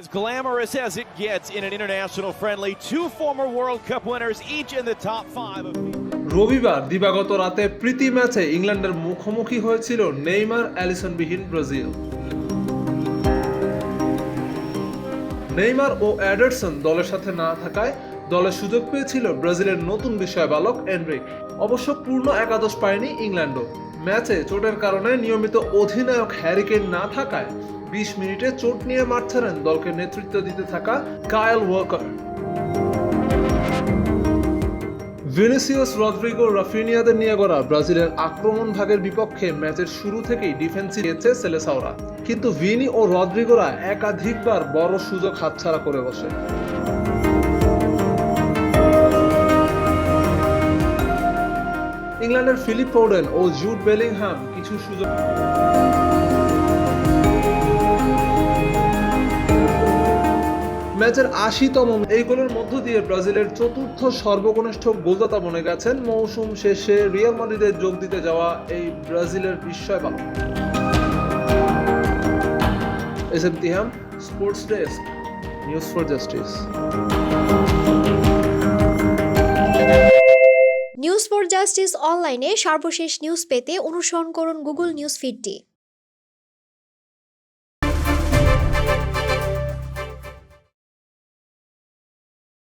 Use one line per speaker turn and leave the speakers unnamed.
As glamorous as it gets in an international friendly, two former World Cup winners, each in the top five of
রবিবার দিবাগত রাতে প্রীতি ম্যাচে ইংল্যান্ডের মুখোমুখি হয়েছিল নেইমার অ্যালিসনবিহীন ব্রাজিল। নেইমার ও অ্যাডারসন দলের সাথে না থাকায় দলে সুযোগ পেয়েছিল ব্রাজিলের নতুন বিষয় বালক এনরিক। অবশ্য পূর্ণ একাদশ পায়নি ইংল্যান্ডও। ম্যাচে চোটের কারণে নিয়মিত অধিনায়ক হ্যারিকেন না থাকায় বিশ মিনিটে চোট নিয়ে মাঠ ছাড়েন দলকে নেতৃত্ব দিতে থাকা কায়েল ওয়াকার। ভিনিসিয়াস রদ্রিগো রাফিনিয়াদের নিয়ে গড়া ব্রাজিলের আক্রমণ ভাগের বিপক্ষে ম্যাচের শুরু থেকেই ডিফেন্সে গিয়েছে সেলেসাওরা। কিন্তু ভিনি ও রদ্রিগোরা একাধিকবার বড় সুযোগ হাতছাড়া করে বসে। ইংল্যান্ডের ফিলিপ ফোর্ডেন ও জুড বেলিংহাম কিছু সুযোগ ম্যাচের আশিতম এই গোলের মধ্য দিয়ে ব্রাজিলের চতুর্থ সর্বকনিষ্ঠ গোলদাতা বনে গেছেন। মৌসুম শেষে রিয়াল মাদ্রিদে যোগ দিতে যাওয়া এই ব্রাজিলের বিস্ময় S M Tiham, sports desk, news for justice.
For justice অনলাইনে সর্বশেষ নিউজ পেতে অনুসরণ করুন গুগল নিউজ ফিডটি।